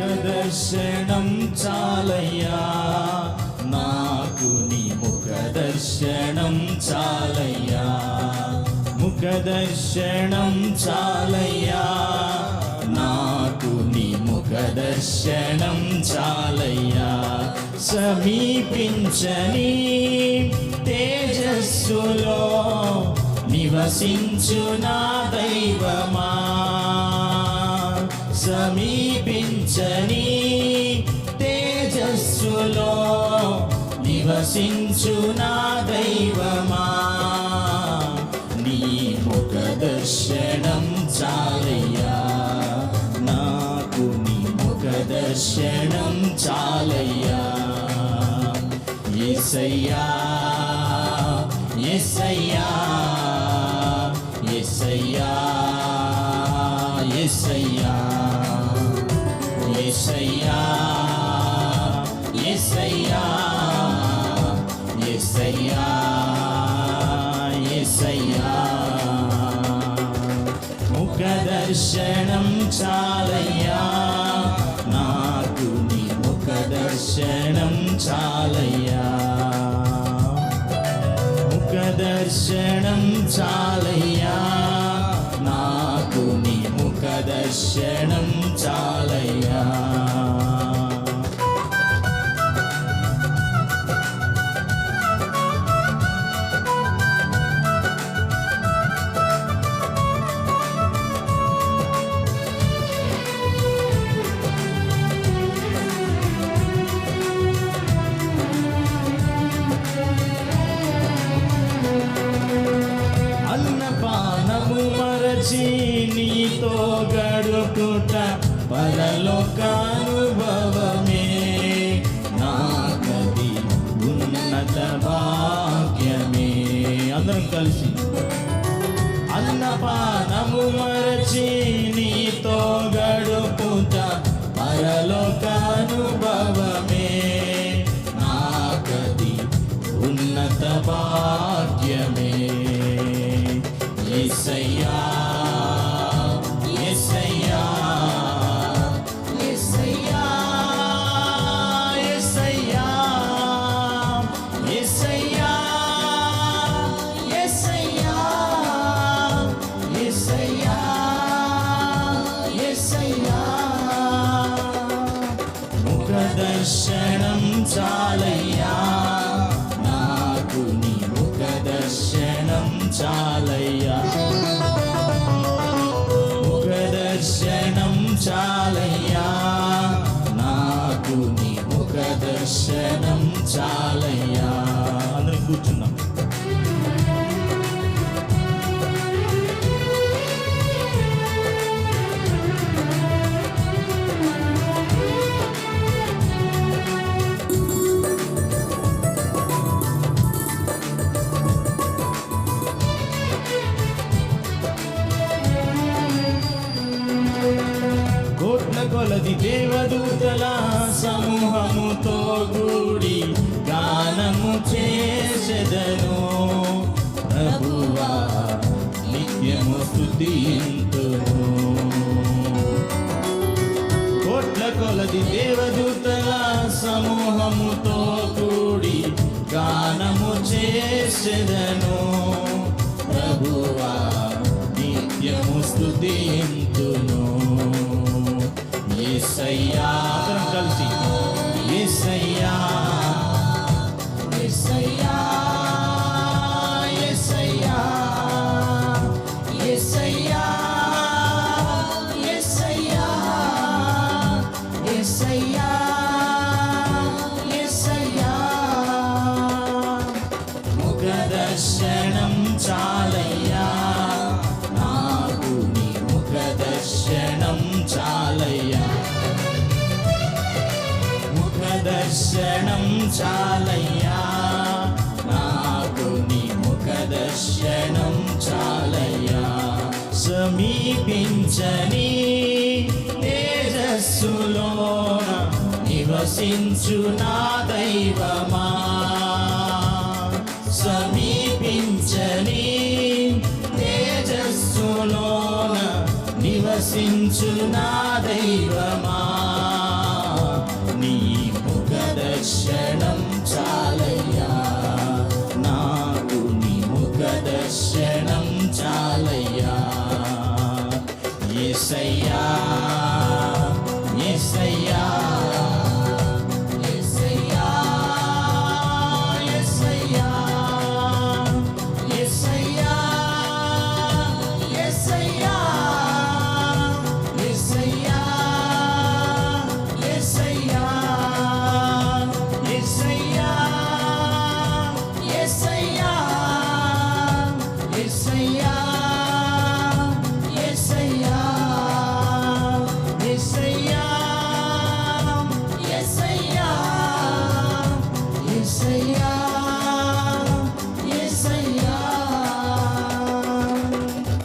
దర్శనం చాలయ్యా. నాకు నీ ముఖ దర్శనం చాలయ్యా. ముఖ దర్శనం చాలయ్యా. నాకు నీ ముఖ దర్శనం చాలయ్యా. సమీపించని తేజస్సులో నివసించు నా దైవమా. సమీపించని తేజస్సులో నివసించు నా దైవమా. నీ ముఖ దర్శనం చాలయ్యా. నాకు నీ ముఖ దర్శనం చాలయ్యా. ఎసయ్యా ఎసయ్యా ఎసయ్యా ఎసయ్యా ఎసయ్యా ఎసయ్యా ఎసయ్యా ఎసయ్యా ముఖ దర్శనం చాలయ్యా నాకు నీ ముఖ దర్శనం చాలయ్యా. ముఖ దర్శనం చాలయ్యా నాకు నీ ముఖ దర్శనం వచ్చి నీతో గడుపుట పరలోకానుభవమే. నాకది ఉన్నత భాగ్యమే. అందరం కలిసి అన్నపానము మరచి దర్శనం చాలయ్యా నాకు నీ ముఖ దర్శనం చాలయ్యా. ముఖ దర్శనం చాలయ్యా. నాకు నీ ముఖ దర్శనం చాలయ్యా. కొలది దేవదూతల సమూహముతో కూడి గానము చేసెదను. ప్రభువా నిత్యము స్తుతింతును కోట్ల కొలది దేవదూతల సమూహముతో కూడి గానము చేసెదను. ప్రభువా నిత్యము స్తుతింతును యేసయ్యా అందరం కలిసి. ఎస్సయ్యా ఎస్సయ్యా ఎస్సయ్యా ఎస్సయ్యా ఎస్సయ్యా ఎస్సయ్యా ఎస్సయ్యా ముఖ దర్శనం చాలయ్యా. దర్శనం చాలయ్యా. నాకు నీ ముఖ దర్శనం చాలయ్యా. సమీపించని తేజస్సులోన నివసించు నా దైవమా. సమీపించని తేజస్సులోన నివసించు నా దైవమా. నీ దర్శనం చాలయ్యా. నాకు నీ ముఖ దర్శనం చాలయ్యా. ఏసయ్యా